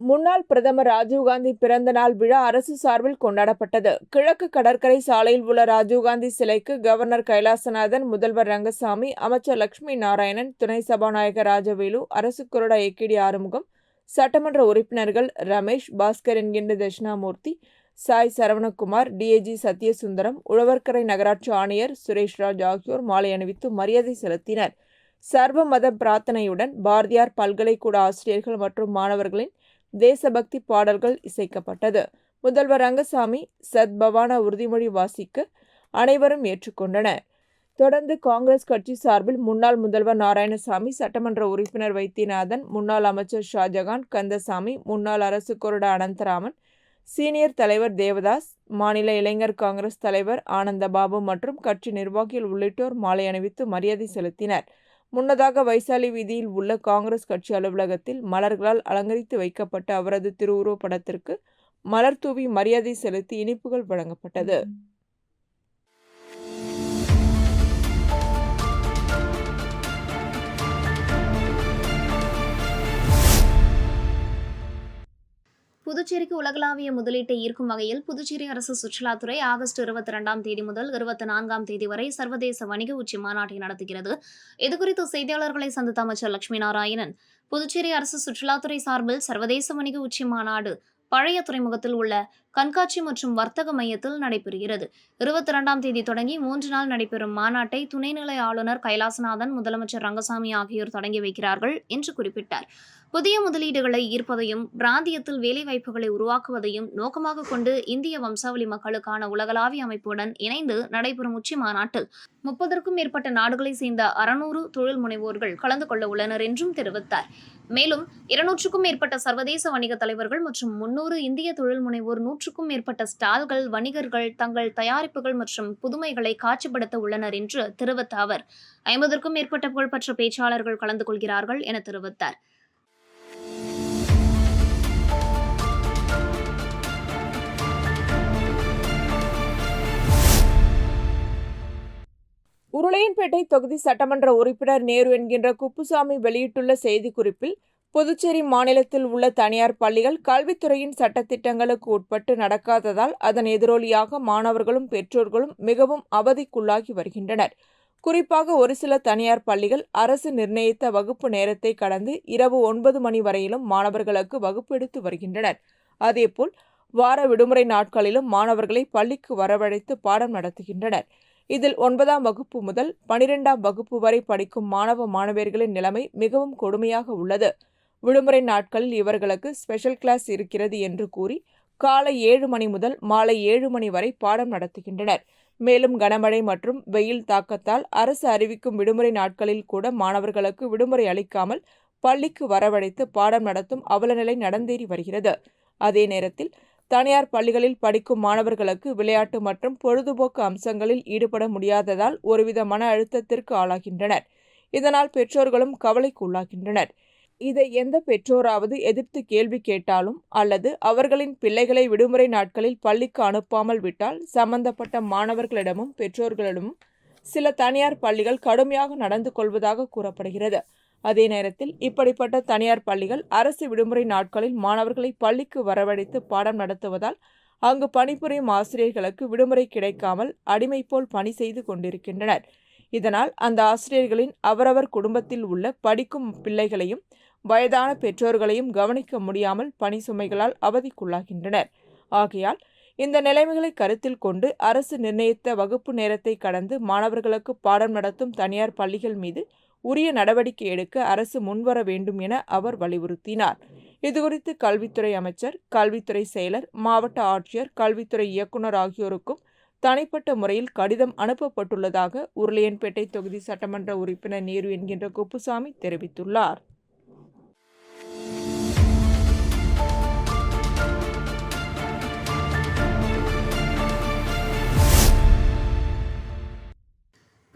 முன்னாள் பிரதமர் ராஜீவ்காந்தி பிறந்த நாள் விழா அரசு சார்பில் கொண்டாடப்பட்டது. கிழக்கு கடற்கரை சாலையில் உள்ள ராஜீவ்காந்தி சிலைக்கு கவர்னர் கைலாசநாதன் முதல்வர் ரங்கசாமி அமைச்சர் லட்சுமி நாராயணன் துணை சபாநாயகர் ராஜவேலு அரசு கொறடா ஏக்கிடி ஆறுமுகம் சட்டமன்ற உறுப்பினர்கள் ரமேஷ் பாஸ்கர் என்கின்ற தட்சிணாமூர்த்தி சாய் சரவணகுமார் டிஏஜி சத்யசுந்தரம் உழவர்கரை நகராட்சி ஆணையர் சுரேஷ்ராஜ் ஆகியோர் மாலை அணிவித்து மரியாதை செலுத்தினர். சர்வ மத பிரார்த்தனையுடன் பாரதியார் பல்கலைக்கூட ஆசிரியர்கள் மற்றும் மாணவர்களின் தேசபக்தி பாடல்கள் இசைக்கப்பட்டது. முதல்வர் ரங்கசாமி சத்பவான உறுதிமொழி வாசிக்க அனைவரும் ஏற்றுக்கொண்டனர். தொடர்ந்து காங்கிரஸ் கட்சி சார்பில் முன்னாள் முதல்வர் நாராயணசாமி சட்டமன்ற உறுப்பினர் வைத்தியநாதன் முன்னாள் அமைச்சர் ஷாஜகான் கந்தசாமி முன்னாள் அரசு கொறடா அனந்தராமன் சீனியர் தலைவர் தேவதாஸ் மாநில இளைஞர் காங்கிரஸ் தலைவர் ஆனந்தபாபு மற்றும் கட்சி நிர்வாகிகள் உள்ளிட்டோர் மாலை அணிவித்து மரியாதை செலுத்தினர். முன்னதாக வைசாலி வீதியில் உள்ள காங்கிரஸ் கட்சி அலுவலகத்தில் மலர்களால் அலங்கரித்து வைக்கப்பட்ட அவரது திருவுருவப் படத்திற்கு மலர் தூவி மரியாதை செலுத்தி இனிப்புகள் வழங்கப்பட்டது. புதுச்சேரிக்கு உலகளாவிய முதலீட்டை ஈர்க்கும் வகையில் புதுச்சேரி அரசு சுற்றுலாத்துறை ஆகஸ்ட் இருபத்தி இரண்டாம் தேதி முதல் இருபத்தி நான்காம் தேதி வரை சர்வதேச வணிக உச்சி மாநாட்டை நடத்துகிறது. இதுகுறித்து செய்தியாளர்களை சந்தித்த அமைச்சர் லட்சுமி நாராயணன் புதுச்சேரி அரசு சுற்றுலாத்துறை சார்பில் சர்வதேச வணிக உச்சி மாநாடு பழைய துறைமுகத்தில் உள்ள கண்காட்சி மற்றும் வர்த்தக மையத்தில் நடைபெறுகிறது. இருபத்தி இரண்டாம் தேதி தொடங்கி மூன்று நாள் நடைபெறும் மாநாட்டை துணைநிலை ஆளுநர் கைலாசநாதன் முதலமைச்சர் ரங்கசாமி ஆகியோர் தொடங்கி வைக்கிறார்கள் என்று குறிப்பிட்டார். புதிய முதலீடுகளை ஈர்ப்பதையும் பிராந்தியத்தில் வேலைவாய்ப்புகளை உருவாக்குவதையும் நோக்கமாக கொண்டு இந்திய வம்சாவளி மக்களுக்கான உலகளாவிய அமைப்புடன் இணைந்து நடைபெறும் உச்சி மாநாட்டில் முப்பதற்கும் மேற்பட்ட நாடுகளை சேர்ந்த அறுநூறு தொழில் முனைவோர்கள் கலந்து கொள்ள உள்ளனர் என்றும் தெரிவித்தார். மேலும் இருநூற்றுக்கும் மேற்பட்ட சர்வதேச வணிக தலைவர்கள் மற்றும் முன்னூறு இந்திய தொழில் முனைவோர் நூற்றுக்கும் மேற்பட்ட ஸ்டால்கள் வணிகர்கள் தங்கள் தயாரிப்புகள் மற்றும் புதுமைகளை காட்சிப்படுத்த உள்ளனர் என்று தெரிவித்த அவர் ஐம்பதற்கும் மேற்பட்ட புகழ்பெற்ற பேச்சாளர்கள் கலந்து கொள்கிறார்கள் என தெரிவித்தார். உருளையன்பேட்டை தொகுதி சட்டமன்ற உறுப்பினர் நேரு என்கின்ற குப்புசாமி வெளியிட்டுள்ள செய்திக்குறிப்பில் புதுச்சேரி மாநிலத்தில் உள்ள தனியார் பள்ளிகள் கல்வித்துறையின் சட்டத்திட்டங்களுக்கு உட்பட்டு நடக்காததால் அதன் எதிரொலியாக மாணவர்களும் பெற்றோர்களும் மிகவும் அவதிக்குள்ளாகி வருகின்றனர். குறிப்பாக ஒரு சில தனியார் பள்ளிகள் அரசு நிர்ணயித்த வகுப்பு நேரத்தை கடந்து இரவு ஒன்பது மணி வரையிலும் மாணவர்களுக்கு வகுப்பு எடுத்து வருகின்றனர். அதேபோல் வார விடுமுறை நாட்களிலும் மாணவர்களை பள்ளிக்கு வரவழைத்து பாடம் நடத்துகின்றனர். இதில் ஒன்பதாம் வகுப்பு முதல் பனிரெண்டாம் வகுப்பு வரை படிக்கும் மாணவ மாணவியர்களின் நிலைமை மிகவும் கொடுமையாக உள்ளது. விடுமுறை நாட்களில் இவர்களுக்கு ஸ்பெஷல் கிளாஸ் இருக்கிறது என்று கூறி காலை ஏழு மணி முதல் மாலை ஏழு மணி வரை பாடம் நடத்துகின்றனர். மேலும் கனமழை மற்றும் வெயில் தாக்கத்தால் அரசு அறிவிக்கும் விடுமுறை நாட்களில் கூட மாணவர்களுக்கு விடுமுறை அளிக்காமல் பள்ளிக்கு வரவழைத்து பாடம் நடத்தும் அவலநிலை நடந்தேறி வருகிறது. அதே நேரத்தில் தனியார் பள்ளிகளில் படிக்கும் மாணவர்களுக்கு விளையாட்டு மற்றும் பொழுதுபோக்கு அம்சங்களில் ஈடுபட முடியாததால் ஒருவித மன அழுத்தத்திற்கு ஆளாகின்றனர். இதனால் பெற்றோர்களும் கவலைக்கு உள்ளாகின்றனர் இதை எந்த பெற்றோராவது எதிர்த்து கேள்வி கேட்டாலும் அல்லது அவர்களின் பிள்ளைகளை விடுமுறை நாட்களில் பள்ளிக்கு அனுப்பாமல் விட்டால் சம்பந்தப்பட்ட மாணவர்களிடமும் பெற்றோர்களிடமும் சில தனியார் பள்ளிகள் கடுமையாக நடந்து கொள்வதாக கூறப்படுகிறது. அதே நேரத்தில் இப்படிப்பட்ட தனியார் பள்ளிகள் அரசு விடுமுறை நாட்களில் மாணவர்களை பள்ளிக்கு வரவழைத்து பாடம் நடத்துவதால் அங்கு பணிபுரியும் ஆசிரியர்களுக்கு விடுமுறை கிடைக்காமல் அடிமை போல் பணி செய்து கொண்டிருக்கின்றனர். இதனால் அந்த ஆசிரியர்களின் அவரவர் குடும்பத்தில் உள்ள படிக்கும் பிள்ளைகளையும் வயதான பெற்றோர்களையும் கவனிக்க முடியாமல் பணி சுமைகளால் அவதிக்குள்ளாகின்றனர். ஆகையால் இந்த நிலைமைகளை கருத்தில் கொண்டு அரசு நிர்ணயித்த வகுப்பு நேரத்தை கடந்து மாணவர்களுக்கு பாடம் நடத்தும் தனியார் பள்ளிகள் மீது உரிய நடவடிக்கை எடுக்க அரசு முன்வர வேண்டும் என அவர் வலியுறுத்தினார். இதுகுறித்து கல்வித்துறை அமைச்சர் கல்வித்துறை செயலர் மாவட்ட ஆட்சியர் கல்வித்துறை இயக்குநர் ஆகியோருக்கும் தனிப்பட்ட முறையில் கடிதம் அனுப்பப்பட்டுள்ளதாக உருளையன்பேட்டை தொகுதி சட்டமன்ற உறுப்பினர் நேரு என்கின்ற குப்புசாமி தெரிவித்துள்ளார்.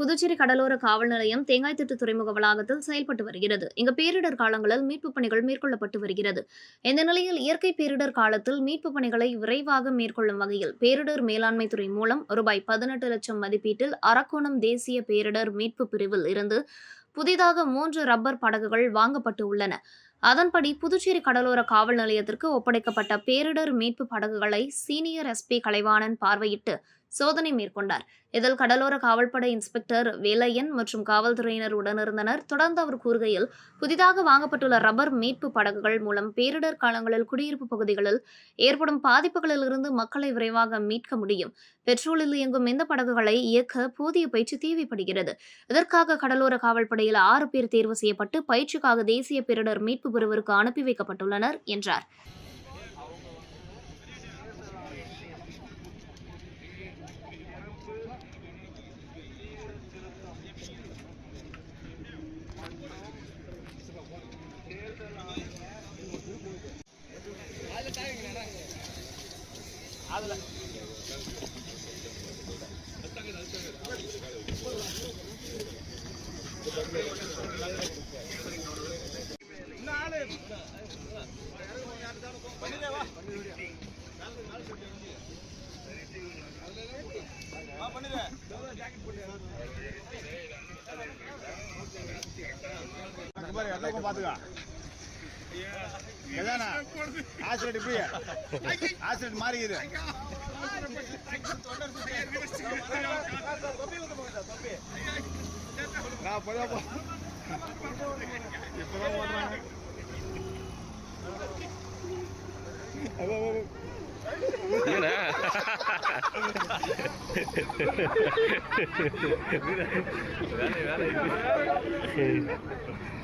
புதுச்சேரி கடலோர காவல் நிலையம் தேங்காய்த்திட்டு துறைமுக வளாகத்தில் செயல்பட்டு வருகிறது. இங்கு பேரிடர் காலங்களில் மீட்புப் பணிகள் மேற்கொள்ளப்பட்டு வருகிறது. இந்த நிலையில் இயற்கை பேரிடர் காலத்தில் மீட்புப் பணிகளை விரைவாக மேற்கொள்ளும் வகையில் பேரிடர் மேலாண்மை துறை மூலம் ரூபாய் பதினெட்டு லட்சம் மதிப்பீட்டில் அரக்கோணம் தேசிய பேரிடர் மீட்பு பிரிவில் இருந்து புதிதாக மூன்று ரப்பர் படகுகள் வாங்கப்பட்டு உள்ளன. அதன்படி புதுச்சேரி கடலோர காவல் நிலையத்திற்கு ஒப்படைக்கப்பட்ட பேரிடர் மீட்பு படகுகளை சீனியர் எஸ்பி கலைவாணன் பார்வையிட்டு சோதனை மேற்கொண்டார். இதில் கடலோர காவல்படை இன்ஸ்பெக்டர் வேலையன் மற்றும் காவல்துறையினர் உடனிருந்தனர். தொடர்ந்து அவர் கூறுகையில் புதிதாக வாங்கப்பட்டுள்ள ரப்பர் மீட்பு படகுகள் மூலம் பேரிடர் காலங்களில் குடியிருப்பு பகுதிகளில் ஏற்படும் பாதிப்புகளிலிருந்து மக்களை விரைவாக மீட்க முடியும். பெட்ரோலில் இயங்கும் இந்த படகுகளை இயக்க போதிய பயிற்சி தேவைப்படுகிறது. இதற்காக கடலோர காவல்படையில் ஆறு பேர் தேர்வு செய்யப்பட்டு பயிற்சிக்காக தேசிய பேரிடர் மீட்பு பிரிவிற்கு அனுப்பி வைக்கப்பட்டுள்ளனர் என்றார். இந்த மாதிரி எல்லா பக்கம் பாத்துக்கா எதானா ஆசிரியர் இப்படி ஆசிரியர் மாறிக்குது. நான் இப்பதான்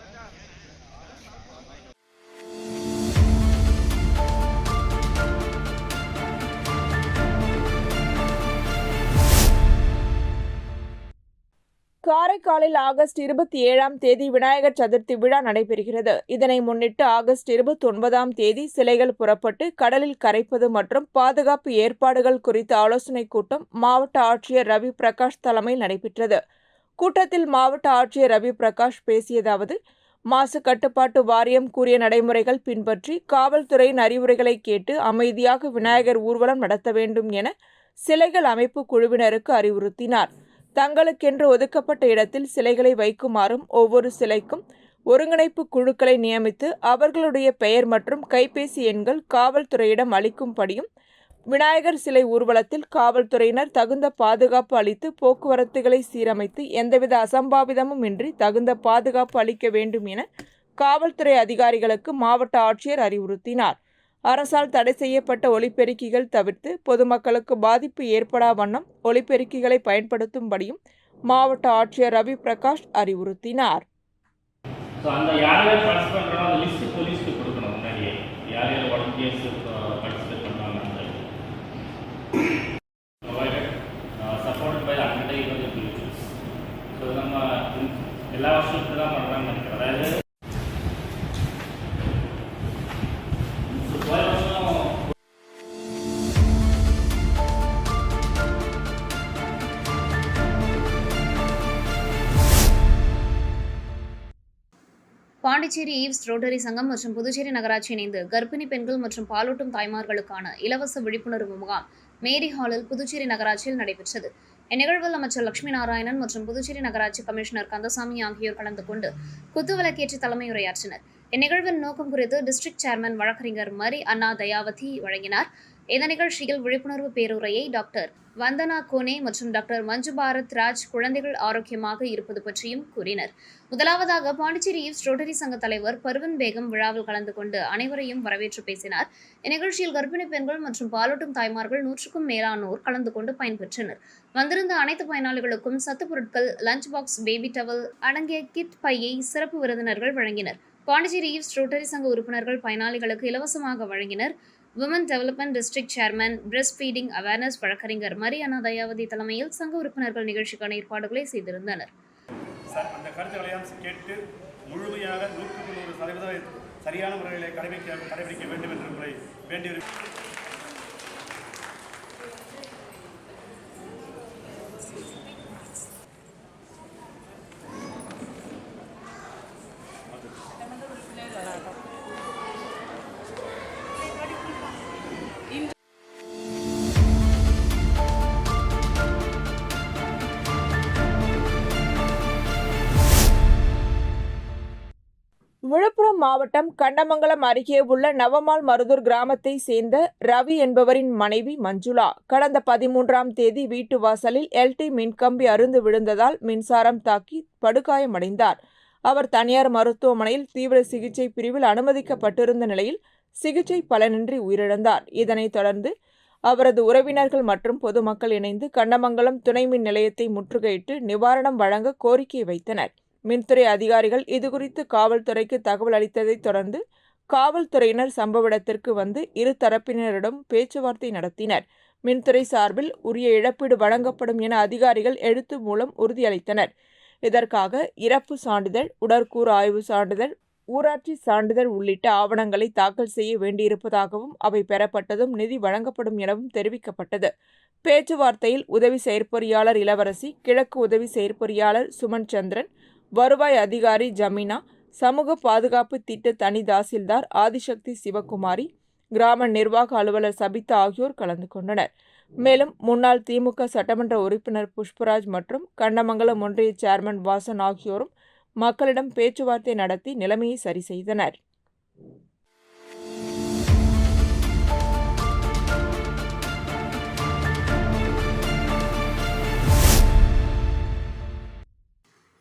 காரைக்காலில் ஆகஸ்ட் இருபத்தி ஏழாம் தேதி விநாயகர் சதுர்த்தி விழா நடைபெறுகிறது. இதனை முன்னிட்டு ஆகஸ்ட் இருபத்தி ஒன்பதாம் தேதி சிலைகள் புறப்பட்டு கடலில் கரைப்பது மற்றும் பாதுகாப்பு ஏற்பாடுகள் குறித்த ஆலோசனைக் கூட்டம் மாவட்ட ஆட்சியர் ரவி பிரகாஷ் தலைமையில் நடைபெற்றது. கூட்டத்தில் மாவட்ட ஆட்சியர் ரவி பிரகாஷ் பேசியதாவது மாசு கட்டுப்பாட்டு வாரியம் கூறிய நடைமுறைகள் பின்பற்றி காவல்துறையின் அறிவுரைகளை கேட்டு அமைதியாக விநாயகர் ஊர்வலம் நடத்த வேண்டும் என சிலைகள் அமைப்பு குழுவினருக்கு அறிவுறுத்தினார். தங்களுக்கென்று ஒதுக்கப்பட்ட இடத்தில் சிலைகளை வைக்குமாறும் ஒவ்வொரு சிலைக்கும் ஒருங்கிணைப்பு குழுக்களை நியமித்து அவர்களுடைய பெயர் மற்றும் கைபேசி எண்கள் காவல்துறையிடம் அளிக்கும்படியும் விநாயகர் சிலை ஊர்வலத்தில் காவல்துறையினர் தகுந்த பாதுகாப்பு அளித்து போக்குவரத்துகளை சீரமைத்து எந்தவித அசம்பாவிதமும் இன்றி தகுந்த பாதுகாப்பு அளிக்க வேண்டும் என காவல்துறை அதிகாரிகளுக்கு மாவட்ட ஆட்சியர் அறிவுறுத்தினார். அரசால் தடை செய்யப்பட்ட ஒலிபெருக்கிகள் தவிர்த்து பொதுமக்களுக்கு பாதிப்பு ஏற்படா வண்ணம் ஒலிபெருக்கிகளை பயன்படுத்தும்படியும் மாவட்ட ஆட்சியர் ரவி பிரகாஷ் அறிவுறுத்தினார். எல்லா வருஷத்துக்கு தான் பண்ணுறாங்க அதாவது பாண்டிச்சேரி ஈவ்ஸ் ரோட்டரி சங்கம் மற்றும் புதுச்சேரி நகராட்சி இணைந்து கர்ப்பிணி பெண்கள் மற்றும் பாலூட்டும் தாய்மார்களுக்கான இலவச விழிப்புணர்வு முகாம் மேரி ஹாலில் புதுச்சேரி நகராட்சியில் நடைபெற்றது. இந்நிகழ்வில் அமைச்சர் லட்சுமி நாராயணன் மற்றும் புதுச்சேரி நகராட்சி கமிஷனர் கந்தசாமி ஆகியோர் கலந்து கொண்டு குத்துவிளக்கேற்றி தலைமையுரையாற்றினர். இந்நிகழ்வின் நோக்கம் குறித்து டிஸ்ட்ரிக்ட் சேர்மன் வழக்கறிஞர் மரி அண்ணா தயாவதி வழங்கினார். இந்த நிகழ்ச்சியில் விழிப்புணர்வு பேருரையை டாக்டர் வந்தனா கோனே மற்றும் டாக்டர் மஞ்சு பாரத் ராஜ் குழந்தைகள் ஆரோக்கியமாக இருப்பது பற்றியும் கூறினர். முதலாவதாக பாண்டிச்சேரி ஈவ்ஸ் ரோட்டரி சங்க தலைவர் பர்வன் பேகம் விழாவில் கலந்து கொண்டு அனைவரையும் வரவேற்று பேசினார். இந்நிகழ்ச்சியில் கர்ப்பிணி பெண்கள் மற்றும் பாலூட்டும் தாய்மார்கள் நூற்றுக்கும் மேலானோர் கலந்து கொண்டு பயன்பெற்றனர் வந்திருந்த அனைத்து பயனாளிகளுக்கும் சத்து பொருட்கள் லஞ்ச் பாக்ஸ் பேபி டவல் அடங்கிய கிட் பையை சிறப்பு விருந்தினர்கள் வழங்கினர். பாண்டிச்சேரி ஈவ்ஸ் ரோட்டரி சங்க உறுப்பினர்கள் பயனாளிகளுக்கு இலவசமாக வழங்கினர். Woman development district chairman breast feeding awareness வழக்கறிஞர் மரியானா தயாவதி தலைமையில் சங்க உறுப்பினர்கள் நிகழ்ச்சிக்கான ஏற்பாடுகளை செய்திருந்தனர். அந்த கருத்துக்களையும் கேட்டு முழுமையாக நூற்றுக்கு நூறு சதவீதம் சரியான முறையில் கடைபிடிக்க கடைபிடிக்க வேண்டும் என்று உங்களை வேண்டி மாவட்டம் கண்டமங்கலம் அருகே உள்ள நவமால் மருதூர் கிராமத்தை சேர்ந்த ரவி என்பவரின் மனைவி மஞ்சுளா. கடந்த பதிமூன்றாம் தேதி வீட்டு வாசலில் எல்டி மின்கம்பி அருந்து விழுந்ததால் மின்சாரம் தாக்கி படுகாயமடைந்தார். அவர் தனியார் மருத்துவமனையில் தீவிர சிகிச்சை பிரிவில் அனுமதிக்கப்பட்டிருந்த நிலையில் சிகிச்சை பலனின்றி உயிரிழந்தார். இதனைத் தொடர்ந்து அவரது உறவினர்கள் மற்றும் பொதுமக்கள் இணைந்து கண்டமங்கலம் துணை மின் நிலையத்தை முற்றுகையிட்டு நிவாரணம் வழங்க கோரிக்கை வைத்தனர். மின்துறை அதிகாரிகள் இதுகுறித்து காவல்துறைக்கு தகவல் அளித்ததைத் தொடர்ந்து காவல்துறையினர் சம்பவ இடத்திற்கு வந்து இரு தரப்பினரிடம் பேச்சுவார்த்தை நடத்தினர். மின்துறை சார்பில் உரிய இழப்பீடு வழங்கப்படும் என அதிகாரிகள் எழுத்து மூலம் உறுதியளித்தனர். இதற்காக இறப்பு சான்றிதழ் உடற்கூறு ஆய்வு சான்றிதழ் ஊராட்சி சான்றிதழ் உள்ளிட்ட ஆவணங்களை தாக்கல் செய்ய வேண்டியிருப்பதாகவும் அவை பெறப்பட்டதும் நிதி வழங்கப்படும் எனவும் தெரிவிக்கப்பட்டது. பேச்சுவார்த்தையில் உதவி செயற்பொறியாளர் இளவரசி கிழக்கு உதவி செயற்பொறியாளர் சுமன் சந்திரன் வருவாய் அதிகாரி ஜமீனா சமூக பாதுகாப்பு திட்ட தனி தாசில்தார் ஆதிசக்தி சிவகுமாரி கிராம நிர்வாக அலுவலர் சபிதா ஆகியோர் கலந்து கொண்டனர். மேலும் முன்னாள் திமுக சட்டமன்ற உறுப்பினர் புஷ்பராஜ் மற்றும் கண்டமங்கலம் ஒன்றிய சேர்மன் வாசன் ஆகியோரும் மக்களிடம் பேச்சுவார்த்தை நடத்தி நிலைமையை சரி செய்தனர்.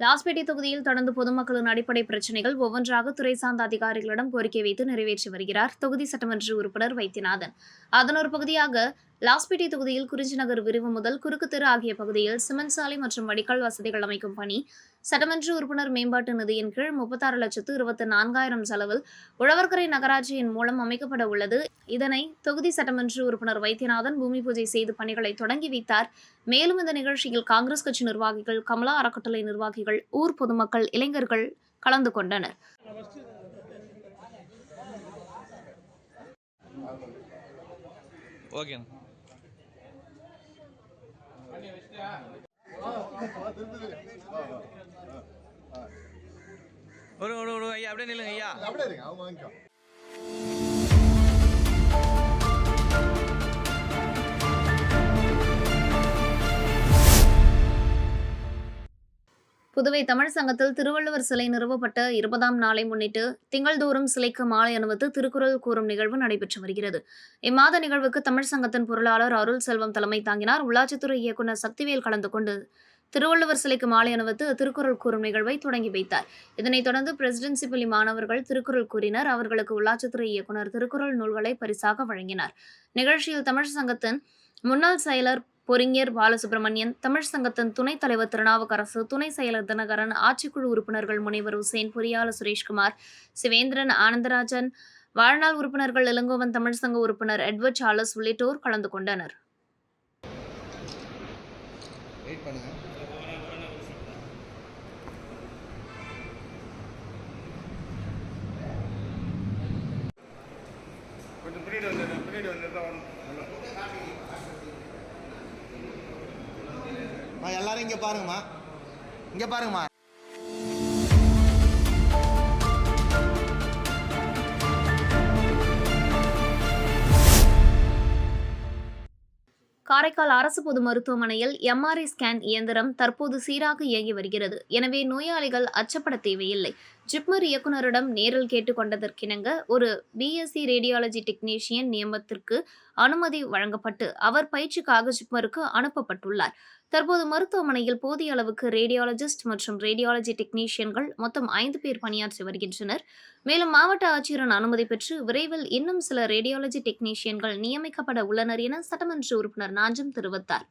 லாஸ்பேட்டை தொகுதியில் தொடர்ந்து பொதுமக்களின் அடிப்படை பிரச்சினைகள் ஒவ்வொன்றாக துறை சார்ந்த அதிகாரிகளிடம் கோரிக்கை வைத்து நிறைவேற்றி வருகிறார் தொகுதி சட்டமன்ற உறுப்பினர் வைத்தியநாதன். அதன் ஒரு பகுதியாக லாஸ்பேட்டை தொகுதியில் குறிஞ்சி நகர் விரிவு முதல் குறுக்கு தெரு ஆகிய பகுதியில் சிமெண்ட் சாலை மற்றும் வடிகால் வசதிகள் அமைக்கும் பணி. சட்டமன்ற உறுப்பினர் மேம்பாட்டு நிதியின் கீழ் முப்பத்தாறு லட்சத்து இருபத்தி நான்காயிரம் செலவில் உழவர்கரை நகராட்சியின் மூலம் அமைக்கப்பட உள்ளது. இதனை தொகுதி சட்டமன்ற உறுப்பினர் வைத்தியநாதன் பூமி பூஜை செய்து பணிகளை தொடங்கி வைத்தார். மேலும் இந்த நிகழ்ச்சியில் காங்கிரஸ் கட்சி நிர்வாகிகள் கமலா அறக்கட்டளை நிர்வாகிகள் ஊர் பொதுமக்கள் இளைஞர்கள் கலந்து கொண்டனர். ஓகேண்ணா ஒரு ஒரு ஒரு ஐயா அப்படியே நில்லுங்க ஐயா. அப்படியே இருங்க அவங்க வாங்கிக்கோ. புதுவை தமிழ் சங்கத்தில் திருவள்ளுவர் சிலை நிறுவப்பட்ட இருபதாம் நாளை முன்னிட்டு திங்கள்தோறும் சிலைக்கு மாலை அணிவித்து திருக்குறள் கூறும் நிகழ்வு நடைபெற்று வருகிறது. இம்மாத நிகழ்வுக்கு தமிழ் சங்கத்தின் பொருளாளர் அருள் செல்வம் தலைமை தாங்கினார். உள்ளாட்சித்துறை இயக்குநர் சக்திவேல் கலந்து கொண்டு திருவள்ளுவர் சிலைக்கு மாலை அணிவித்து திருக்குறள் கூறும் நிகழ்வை தொடங்கி வைத்தார். இதனைத் தொடர்ந்து பிரசிடென்சி பள்ளி மாணவர்கள் திருக்குறள் கூறினர். அவர்களுக்கு உள்ளாட்சித்துறை இயக்குநர் திருக்குறள் நூல்களை பரிசாக வழங்கினார். நிகழ்ச்சியில் தமிழ் சங்கத்தின் முன்னாள் செயலர் பொறிஞர் பாலசுப்ரமணியன் தமிழ் சங்கத்தின் துணைத் தலைவர் திருநாவுக்கரசு துணை செயலர் தினகரன் ஆட்சிக்குழு உறுப்பினர்கள் முனைவர் உசேன் பொறியாளர் சுரேஷ்குமார் சிவேந்திரன் ஆனந்தராஜன் வாழ்நாள் உறுப்பினர்கள் இளங்கோவன் தமிழ் சங்க உறுப்பினர் எட்வர்ட் சார்லஸ் உள்ளிட்டோர் கலந்து கொண்டனர் வெயிட் பண்ணுங்க கொஞ்சம் பின்னாடி வந்து பின்னாடி வந்து வரணும் எல்லாரும் இங்கே பாருங்கம்மா. இங்கே பாருங்கம்மா. காரைக்கால் அரசு பொது மருத்துவமனையில் எம்ஆர்ஐ ஸ்கேன் இயந்திரம் தற்போது சீராக இயங்கி வருகிறது. எனவே நோயாளிகள் அச்சப்பட தேவையில்லை. ஜிப்மர் இயக்குனரிடம் நேரில் கேட்டுக்கொண்டதற்கிணங்க ஒரு பிஎஸ்சி ரேடியாலஜி டெக்னீஷியன் நியமனத்திற்கு அனுமதி வழங்கப்பட்டு அவர் பயிற்சிக்காக ஜிப்மருக்கு அனுப்பப்பட்டுள்ளார். தற்போது மருத்துவமனையில் போதிய அளவுக்கு ரேடியாலஜிஸ்ட் மற்றும் ரேடியாலஜி டெக்னீஷியன்கள் மொத்தம் ஐந்து பேர் பணியாற்றி வருகின்றனர். மேலும் மாவட்ட ஆட்சியரின் அனுமதி பெற்று விரைவில் இன்னும் சில ரேடியாலஜி டெக்னீஷியன்கள் நியமிக்கப்பட உள்ளனர் என சட்டமன்ற உறுப்பினர் நாஞ்சம் தெரிவித்தார்.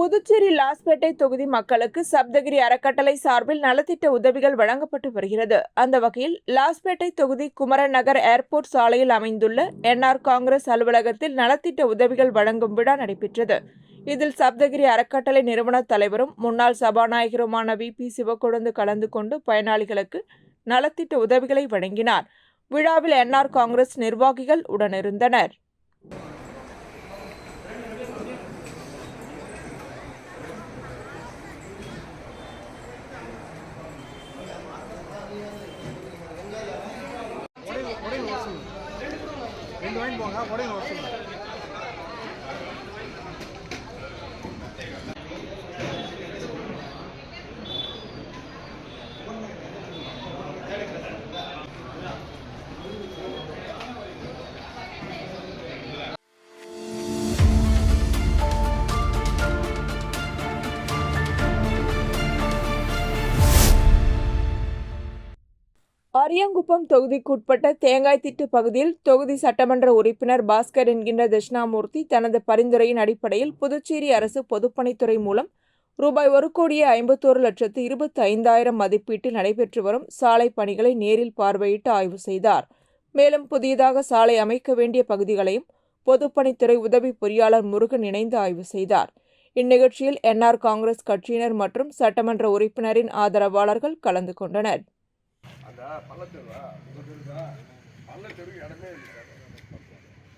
புதுச்சேரி லாஸ்பேட்டை தொகுதி மக்களுக்கு சப்தகிரி அறக்கட்டளை சார்பில் நலத்திட்ட உதவிகள் வழங்கப்பட்டு வருகிறது. அந்த வகையில் லாஸ்பேட்டை தொகுதி குமரன் நகர் ஏர்போர்ட் சாலையில் அமைந்துள்ள என்ஆர் காங்கிரஸ் அலுவலகத்தில் நலத்திட்ட உதவிகள் வழங்கும் விழா நடைபெற்றது. இதில் சப்தகிரி அறக்கட்டளை நிறுவன தலைவரும் முன்னாள் சபாநாயகருமான வி. பி. சிவக்கொழுந்து கலந்து கொண்டு பயனாளிகளுக்கு நலத்திட்ட உதவிகளை வழங்கினார். விழாவில் என்ஆர் காங்கிரஸ் நிர்வாகிகள் உடனிருந்தனர். ரெண்டு வாங்கி அரியங்குப்பம் தொகுதிக்குட்பட்ட தேங்காய்த்திட்டு பகுதியில் தொகுதி சட்டமன்ற உறுப்பினர் பாஸ்கர் என்கின்ற தட்சிணாமூர்த்தி தனது பரிந்துரையின் அடிப்படையில் புதுச்சேரி அரசு பொதுப்பணித்துறை மூலம் ரூபாய் ஒரு கோடியே ஐம்பத்தோரு லட்சத்து இருபத்தி ஐந்தாயிரம் மதிப்பீட்டில் நடைபெற்று வரும் சாலை பணிகளை நேரில் பார்வையிட்டு ஆய்வு செய்தார். மேலும் புதியதாக சாலை அமைக்க வேண்டிய பகுதிகளையும் பொதுப்பணித்துறை உதவி பொறியாளர் முருகன் இணைந்து ஆய்வு செய்தார். இந்நிகழ்ச்சியில் என்ஆர் காங்கிரஸ் கட்சியினர் மற்றும் சட்டமன்ற உறுப்பினரின் ஆதரவாளர்கள் கலந்து கொண்டனர். அந்த பள்ளத்தெருவா உங்க தெருவா பள்ளத்தெருக்கு இடமே இல்லை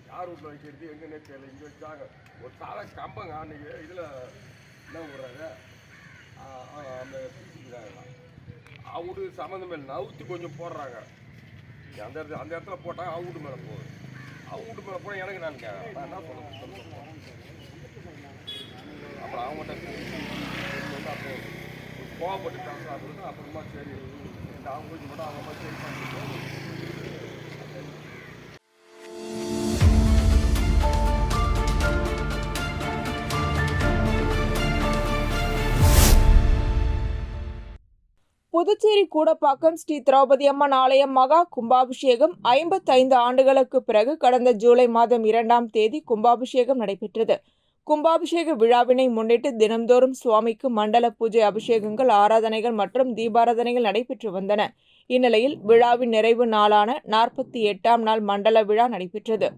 யார் வீட்டில் வைக்கிறது எங்கன்னே தெரியல இங்கே வச்சாங்க. ஒரு சாலை கம்பங்க அன்றைக்கி இதில் என்ன விடுறாங்க அந்த பிடிச்சிக்கிறாங்களாம் அவுட்டு சம்மந்தமே இல்லை நவுத்து கொஞ்சம் போடுறாங்க. அந்த இடத்துல அந்த இடத்துல போட்டால் அவுட்டு மேலே போகுது. அவுட்டு மேலே போனால் எனக்கு நான் கேட்குறேன். நான் என்ன சொல்லுவேன் அப்புறம் அவங்ககிட்ட கோவப்பட்டு பேசுகிறாங்க அப்புறமா சரி மட்டும் அவங்க பண்ணிட்டு புதுச்சேரி கூடப்பாக்கம் ஸ்ரீ திரௌபதி அம்மன் ஆலயம் மகா கும்பாபிஷேகம் ஐம்பத்தைந்து ஆண்டுகளுக்கு பிறகு கடந்த ஜூலை மாதம் இரண்டாம் தேதி கும்பாபிஷேகம் நடைபெற்றது. கும்பாபிஷேக விழாவினை முன்னிட்டு தினம்தோறும் சுவாமிக்கு மண்டல பூஜை அபிஷேகங்கள் ஆராதனைகள் மற்றும் தீபாராதனைகள் நடைபெற்று வந்தன. இந்நிலையில் விழாவின் நிறைவு நாளான நாற்பத்தி எட்டாம் நாள் மண்டல விழா நடைபெற்றது.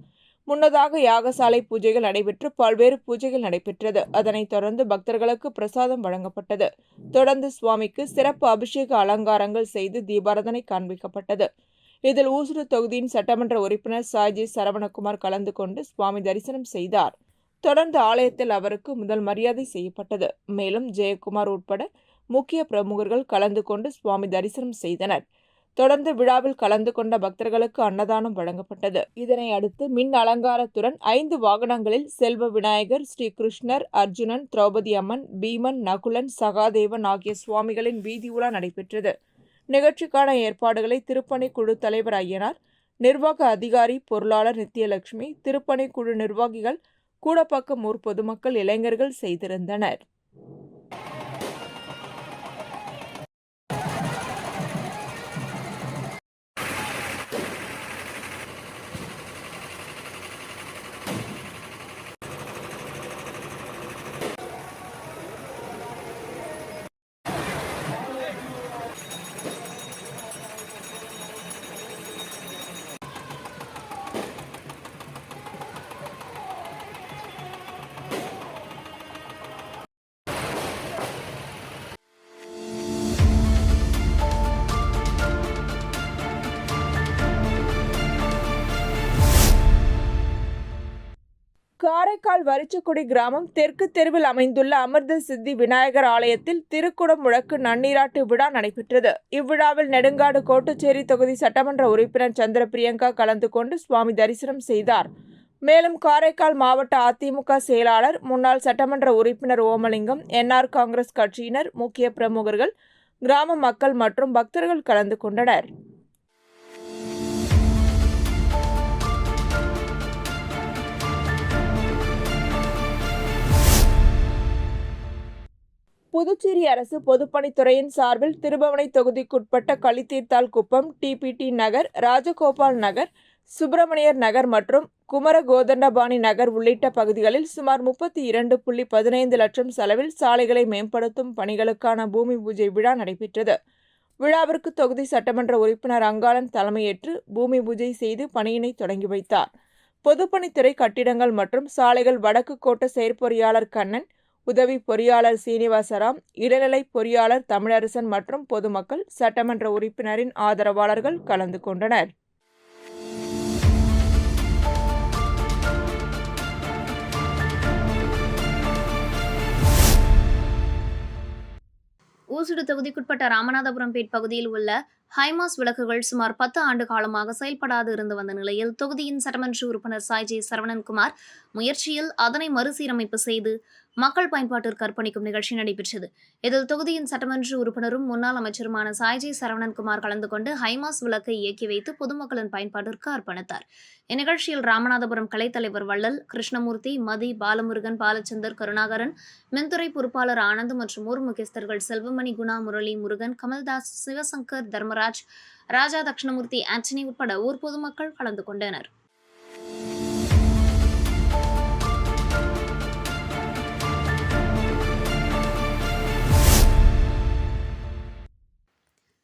முன்னதாக யாகசாலை பூஜைகள் நடைபெற்று பல்வேறு பூஜைகள் நடைபெற்றது. அதனைத் தொடர்ந்து பக்தர்களுக்கு பிரசாதம் வழங்கப்பட்டது. தொடர்ந்து சுவாமிக்கு சிறப்பு அபிஷேக அலங்காரங்கள் செய்து தீபாராதனை காண்பிக்கப்பட்டது. இதில் ஊசுடு தொகுதியின் சட்டமன்ற உறுப்பினர் சாஜி சரவணகுமார் கலந்து கொண்டு சுவாமி தரிசனம் செய்தார். தொடர்ந்து ஆலயத்தில் அவருக்கு முதல் மரியாதை செய்யப்பட்டது. மேலும் ஜெயக்குமார் உட்பட முக்கிய பிரமுகர்கள் கலந்து கொண்டு சுவாமி தரிசனம் செய்தனர். தொடர்ந்து விழாவில் கலந்து கொண்ட பக்தர்களுக்கு அன்னதானம் வழங்கப்பட்டது. இதனை அடுத்து மின் அலங்காரத்துடன் ஐந்து வாகனங்களில் செல்வ விநாயகர் ஸ்ரீ கிருஷ்ணர் அர்ஜுனன் திரௌபதி அம்மன் பீமன் நகுலன் சகாதேவன் ஆகிய சுவாமிகளின் வீதி உலா நடைபெற்றது. நிகழ்ச்சிக்கான ஏற்பாடுகளை திருப்பணி குழு தலைவர் ஐயனார் நிர்வாக அதிகாரி பொருளாளர் நித்யலட்சுமி திருப்பணி குழு நிர்வாகிகள் கூடப்பாக்கம் ஊர் பொதுமக்கள் இளைஞர்கள் செய்திருந்தனர். காரைக்கால் வரிச்சக்குடி கிராமம் தெற்கு தெருவில் அமைந்துள்ள அமிர்த சித்தி விநாயகர் ஆலயத்தில் திருக்குடம் முழக்கு நன்னீராட்டு விழா நடைபெற்றது. இவ்விழாவில் நெடுங்காடு கோட்டுச்சேரி தொகுதி சட்டமன்ற உறுப்பினர் சந்திர பிரியங்கா கலந்து கொண்டு சுவாமி தரிசனம் செய்தார். மேலும் காரைக்கால் மாவட்ட அதிமுக செயலாளர் முன்னாள் சட்டமன்ற உறுப்பினர் ஓமலிங்கம் என்ஆர் காங்கிரஸ் கட்சியினர் முக்கிய பிரமுகர்கள் கிராம மக்கள் மற்றும் பக்தர்கள் கலந்து கொண்டனர். புதுச்சேரி அரசு பொதுப்பணித்துறையின் சார்பில் திருபவனை தொகுதிக்குட்பட்ட களித்தீர்த்தால் குப்பம் டிபிடி நகர் ராஜகோபால் நகர் சுப்பிரமணியர் நகர் மற்றும் குமர கோதண்டபாணி நகர் உள்ளிட்ட பகுதிகளில் சுமார் முப்பத்தி இரண்டு புள்ளி பதினைந்து லட்சம் செலவில் சாலைகளை மேம்படுத்தும் பணிகளுக்கான பூமி பூஜை விழா நடைபெற்றது. விழாவிற்கு தொகுதி சட்டமன்ற உறுப்பினர் அங்காளன் தலைமையேற்று பூமி பூஜை செய்து பணியினை தொடங்கி வைத்தார். பொதுப்பணித்துறை கட்டிடங்கள் மற்றும் சாலைகள் வடக்கு கோட்ட செயற்பொறியாளர் கண்ணன் உதவி பொறியாளர் சீனிவாசராம் இடைநிலை பொறியாளர் தமிழரசன் மற்றும் பொதுமக்கள் சட்டமன்ற உறுப்பினரின் ஆதரவாளர்கள் கலந்து கொண்டனர். ஊசுடு தொகுதிக்குட்பட்ட ராமநாதபுரம்பேட் பகுதியில் உள்ள ஹைமாஸ் விளக்குகள் சுமார் பத்து ஆண்டு காலமாக செயல்படாது இருந்து வந்த நிலையில் தொகுதியின் சட்டமன்ற உறுப்பினர் சாய் ஜே சரவணன்குமார் முயற்சியில் அதனை மறுசீரமைப்பு செய்து மக்கள் பயன்பாட்டிற்கு அர்ப்பணிக்கும் நிகழ்ச்சி நடைபெற்றது. இதில் தொகுதியின் சட்டமன்ற உறுப்பினரும் முன்னாள் அமைச்சருமான சாய்ஜி சரவணன்குமார் கலந்து கொண்டு ஹைமாஸ் விளக்கை இயக்கி வைத்து பொதுமக்களின் பயன்பாட்டிற்கு அர்ப்பணித்தார். இந்நிகழ்ச்சியில் ராமநாதபுரம் கலைத்தலைவர் வள்ளல் கிருஷ்ணமூர்த்தி மதி பாலமுருகன் பாலச்சந்தர் கருணாகரன் மின்துறை பொறுப்பாளர் ஆனந்த் மற்றும் ஊர் முக்கியஸ்தர்கள் செல்வமணி குணா முரளி முருகன் கமல்தாஸ் சிவசங்கர் தர்மராஜ் ராஜா தட்சிணமூர்த்தி ஆண்டனி உட்பட ஊர் பொதுமக்கள் கலந்து கொண்டனர்.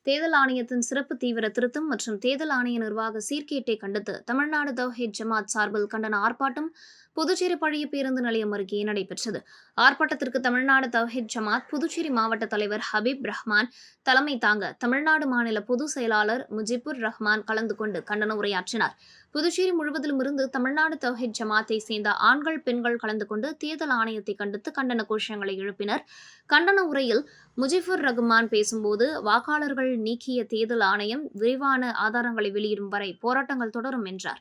தேர்தல் ஆணையத்தின் சிறப்பு தீவிர திருத்தம் மற்றும் தேர்தல் ஆணைய நிர்வாக சீர்கேட்டை கண்டித்து தமிழ்நாடு தவ்ஹீத் ஜமாத் சார்பில் கண்டன ஆர்ப்பாட்டம் புதுச்சேரி பழைய பேருந்து நிலையம் அருகே நடைபெற்றது. ஆர்ப்பாட்டத்திற்கு தமிழ்நாடு தவஹித் ஜமாத் புதுச்சேரி மாவட்ட தலைவர் ஹபீப் ரஹ்மான் தலைமை தாங்க தமிழ்நாடு மாநில பொதுச் செயலாளர் முஜிபுர் ரஹ்மான் கலந்து கொண்டு கண்டன உரையாற்றினார். புதுச்சேரி முழுவதிலும் இருந்து தமிழ்நாடு தவஹித் ஜமாத்தை சேர்ந்த ஆண்கள் பெண்கள் கலந்து கொண்டு தேர்தல் ஆணையத்தை கண்டித்து கண்டன கோஷங்களை எழுப்பினர். கண்டன உரையில் முஜிபுர் ரஹ்மான் பேசும்போது வாக்காளர்கள் நீக்கிய தேர்தல் ஆணையம் விரிவான ஆதாரங்களை வெளியிடும் வரை போராட்டங்கள் தொடரும் என்றார்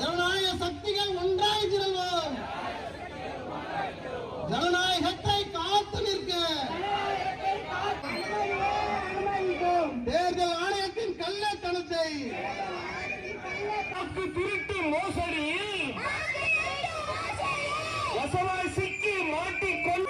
ஜனநாயக சக்திகள் ஒன்றாய் திரள்வோம் ஜனநாயகத்தை காத்து நிற்க தேர்தல் ஆணையத்தின் கள்ளத்தனத்தை வாக்கு திருட்டு மோசடியில் வசமாய் சிக்கி மாட்டிக்கொள்ள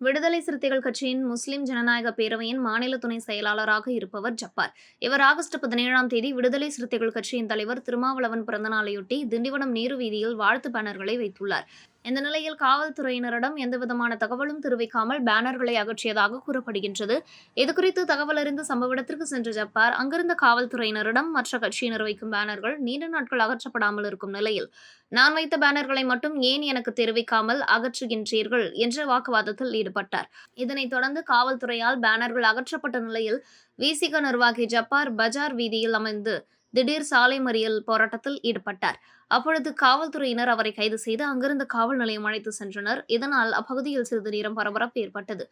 விடுதலை சிறுத்தைகள் கட்சியின் முஸ்லிம் ஜனநாயக பேரவையின் மாநில துணை செயலாளராக இருப்பவர் ஜப்பார். இவர் ஆகஸ்ட் பதினேழாம் தேதி விடுதலை சிறுத்தைகள் கட்சியின் தலைவர் திருமாவளவன் பிறந்தநாளையொட்டி திண்டிவனம் நேரு வீதியில் வாழ்த்து பேனர்களை வைத்துள்ளார். இந்த நிலையில் காவல்துறையினரிடம் எந்தவிதமான தகவலும் தெரிவிக்காமல் பேனர்களை அகற்றியதாக கூறப்படுகின்றது. இதுகுறித்து தகவல் அறிந்து சம்பவ இடத்திற்கு சென்ற ஜப்பார் அங்கிருந்த காவல்துறையினரிடம் மற்ற கட்சியினர் வைக்கும் பேனர்கள் நீண்ட நாட்கள் அகற்றப்படாமல் இருக்கும் நிலையில் நான் வைத்த பேனர்களை மட்டும் ஏன் எனக்கு தெரிவிக்காமல் அகற்றுகின்றீர்கள் என்ற வாக்குவாதத்தில் ஈடுபட்டார். இதனைத் தொடர்ந்து காவல்துறையால் பேனர்கள் அகற்றப்பட்ட நிலையில் விசிக நிர்வாகி ஜப்பார் பஜார் வீதியில் அமைந்து திடீர் சாலை மறியல் போராட்டத்தில் ஈடுபட்டார். அப்பொழுது காவல்துறையினர் அவரை கைது செய்து அங்கிருந்த காவல் நிலையம் அழைத்து சென்றனர். இதனால் அப்பகுதியில் சிறிது நேரம் பரபரப்பு ஏற்பட்டது.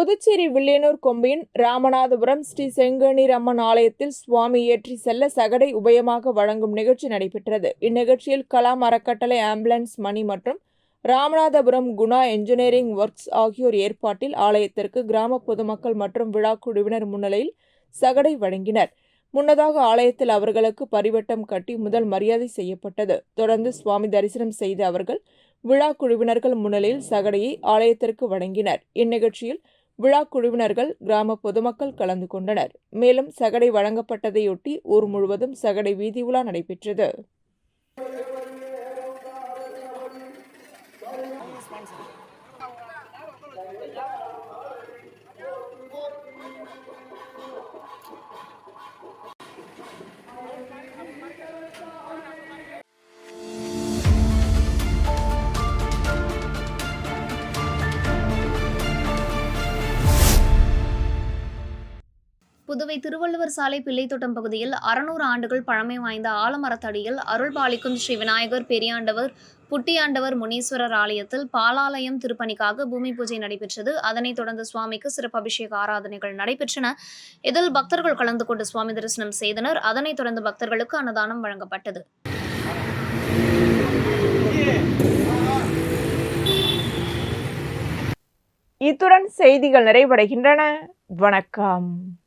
புதுச்சேரி வில்லியனூர் கொம்பியின் ராமநாதபுரம் ஸ்ரீ செங்கண்ணீர் அம்மன் ஆலயத்தில் சுவாமி ஏற்றி செல்ல சகடை உபயமாக வழங்கும் நிகழ்ச்சி நடைபெற்றது. இந்நிகழ்ச்சியில் கலாம் அறக்கட்டளை ஆம்புலன்ஸ் மணி மற்றும் ராமநாதபுரம் குணா என்ஜினியரிங் ஒர்க்ஸ் ஆகியோர் ஏற்பாட்டில் ஆலயத்திற்கு கிராம பொதுமக்கள் மற்றும் விழா குழுவினர் முன்னிலையில் சகடை வழங்கினர். முன்னதாக ஆலயத்தில் அவர்களுக்கு பரிவட்டம் கட்டி முதல் மரியாதை செய்யப்பட்டது. தொடர்ந்து சுவாமி தரிசனம் செய்த அவர்கள் விழா குழுவினர்கள் முன்னிலையில் சகடையை ஆலயத்திற்கு வழங்கினர். இந்நிகழ்ச்சியில் விழா குழுவினர்கள் கிராம பொதுமக்கள் கலந்து கொண்டனர். மேலும் சகடை வழங்கப்பட்டதையொட்டி ஊர் முழுவதும் சகடை வீதி உலா நடைபெற்றது. புதுவை திருவள்ளுவர் சாலை பிள்ளைத்தோட்டம் பகுதியில் அறுநூறு ஆண்டுகள் பழமை வாய்ந்த ஆலமரத்தடியில் அருள் பாலிக்கும் ஸ்ரீ விநாயகர் பெரியாண்டவர் புட்டியாண்டவர் முனீஸ்வரர் ஆலயத்தில் பாலாலயம் திருப்பணிக்காக பூமி பூஜை நடைபெற்றது. அதனைத் தொடர்ந்து சுவாமிக்கு சிறப்பு அபிஷேக ஆராதனைகள் நடைபெற்றன. இதில் பக்தர்கள் கலந்து கொண்டு சுவாமி தரிசனம் செய்தனர். அதனைத் தொடர்ந்து பக்தர்களுக்கு அன்னதானம் வழங்கப்பட்டது. இத்துடன் செய்திகள் நிறைவடைகின்றன. வணக்கம்.